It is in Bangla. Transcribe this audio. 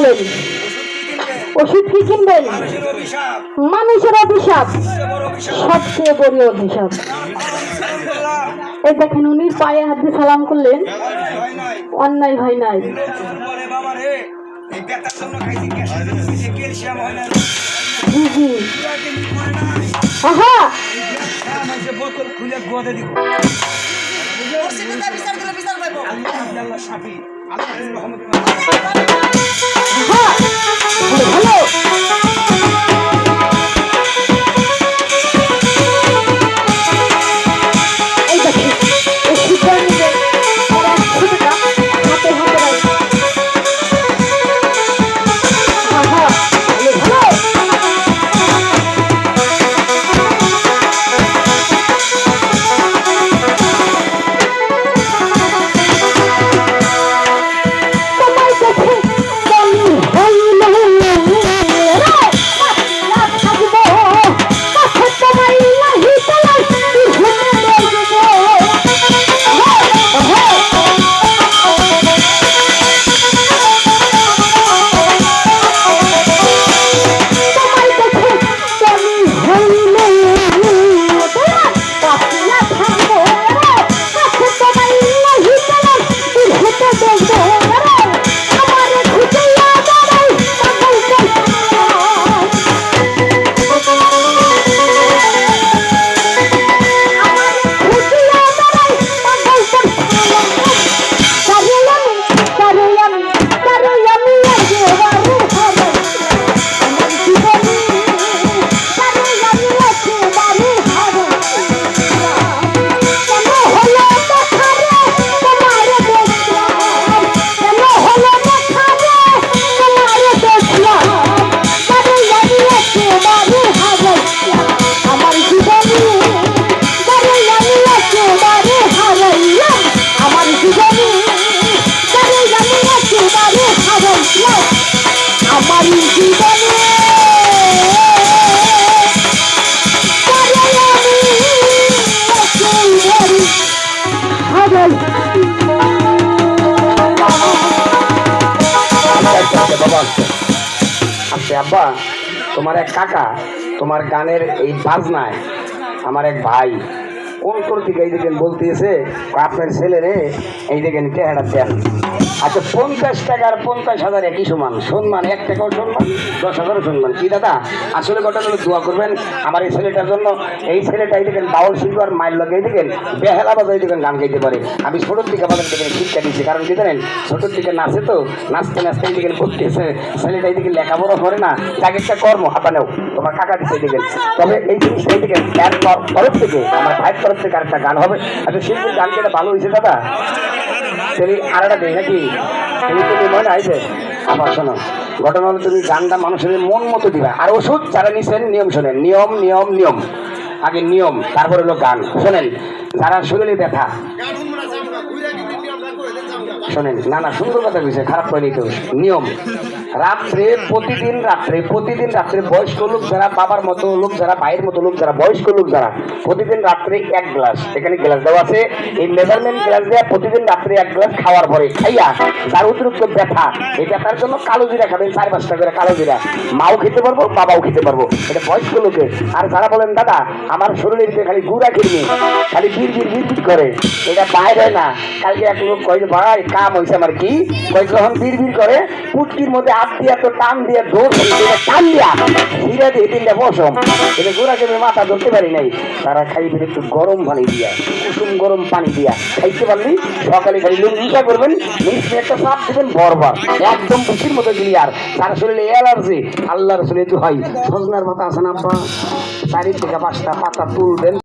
বললেন কি কিনবেন? মানুষের অভিশাপ। সবচেয়ে বড় অভিশাপ। এই দেখেন, উনি পায়ে হাত দিয়ে সালাম করলেন। অন্যায় হয় নাই। বাবা আচ্ছা আব্বা তোমার এক কাকা তোমার গানের এই বাজনায় আমার এক ভাই অন্তর থেকে এই দেখেন বলতেছে, আপনার ছেলে রে, এই দেখেন টেহারা দেন আচ্ছা পঞ্চাশ টাকার পঞ্চাশ হাজার একই সমান। সম্মান, এক টাকাও সম্মান, দশ হাজারও সম্মান। কি দাদা? আসলে কথা হলো দোয়া করবেন আমার এই ছেলেটার জন্য। এই ছেলেটাই দেখেন বাউল শিল্পার মাইল লাগাই দেখেন বেহালা বাজাই দেখেন গান গাইতে পারে। আমি ছোটোর দিকে আমাদের দেখেন শিক্ষা দিচ্ছি কারণ কি জানেন? ছোটোর দিকে নাচে তো, নাচতে নাচতে দিকে করতেছে। ছেলেটা এই দিকে লেখাপড়া করে না তাকে একটা কর্ম হাতানেও তোমার কাকা দিচ্ছে দেখেন। তবে এই জিনিসটা এই দিকেন তার তরফ থেকে আমার ভাইয়ের তরফ থেকে আরেকটা গান হবে। আচ্ছা শিল্পীর গান কেটে ভালো হয়েছে দাদা। তুমি আর একটা দেয় নাকি তুমি তুমি মনে আইছে আমার শোনো, ঘটনা হলো তুমি গানটা মানুষের মন মতো দিবা। আর ওষুধ যারা নিছেন, নিয়ম শোনেন। নিয়ম নিয়ম নিয়ম। আগে নিয়ম, তারপর হলো গান। শোনেন, যারা শরীরে ব্যথা শোনেন, না না, সুন্দর কথা কইছে, খারাপ করে তো। নিয়ম, রাত্রে প্রতিদিন রাত্রে প্রতিদিন রাত্রে বয়স্ক লোক যারা বাবার মতো লোক যারা, ভাইয়ের মতো লোক যারা, বয়স্ক লোক যারা, প্রতিদিন রাত্রে এক গ্লাস, এখানে গ্লাস দেওয়া আছে, এই মেজারমেন্ট গ্লাস দেওয়া প্রতিদিন রাত্রে এক গ্লাস খাওয়ার পরে খাইয়া, যার অতিরিক্ত ব্যথা, এই ব্যথার জন্য কালো জিরা খাবেন, চার পাঁচটা করে কালো জিরা। মাও খেতে পারব, বাবাও খেতে পারব। এটা বয়স্ক লোকে আর যারা বলেন, দাদা, আমার শরীরের খালি গুড়া কিনবে খালি বীর বীর বীর করে, এটা বাইরে না, কালকে এক লোক কয় যে, ভাই কাম হয়েছে আমার কি? কয় যখন বীর বীর করে পুটকির মধ্যে হাত দিয়া তো টান দিয়া দৌড় টান দিয়া হিরে দিয়ে তিনটা বসম এটা গুড়া কেমন মাথা ধরতে পারি নাই। তারা খাইবেন একটু গরম পানি দিয়া কুসুম গরম পানি দিয়া। খাইতে পারলি? সকালে খালি লুঙ্গিটা করবেন নিচে একটা চাপ দিবেন বরবার। একদম বুসির মতো ক্লিয়ার তার শরীরে অ্যালার্জি আল্লাহর শরীরে তো হয় সজনার পাতা আছে না আব্বা? চারি থেকে পাঁচটা পাতা তুলবেন।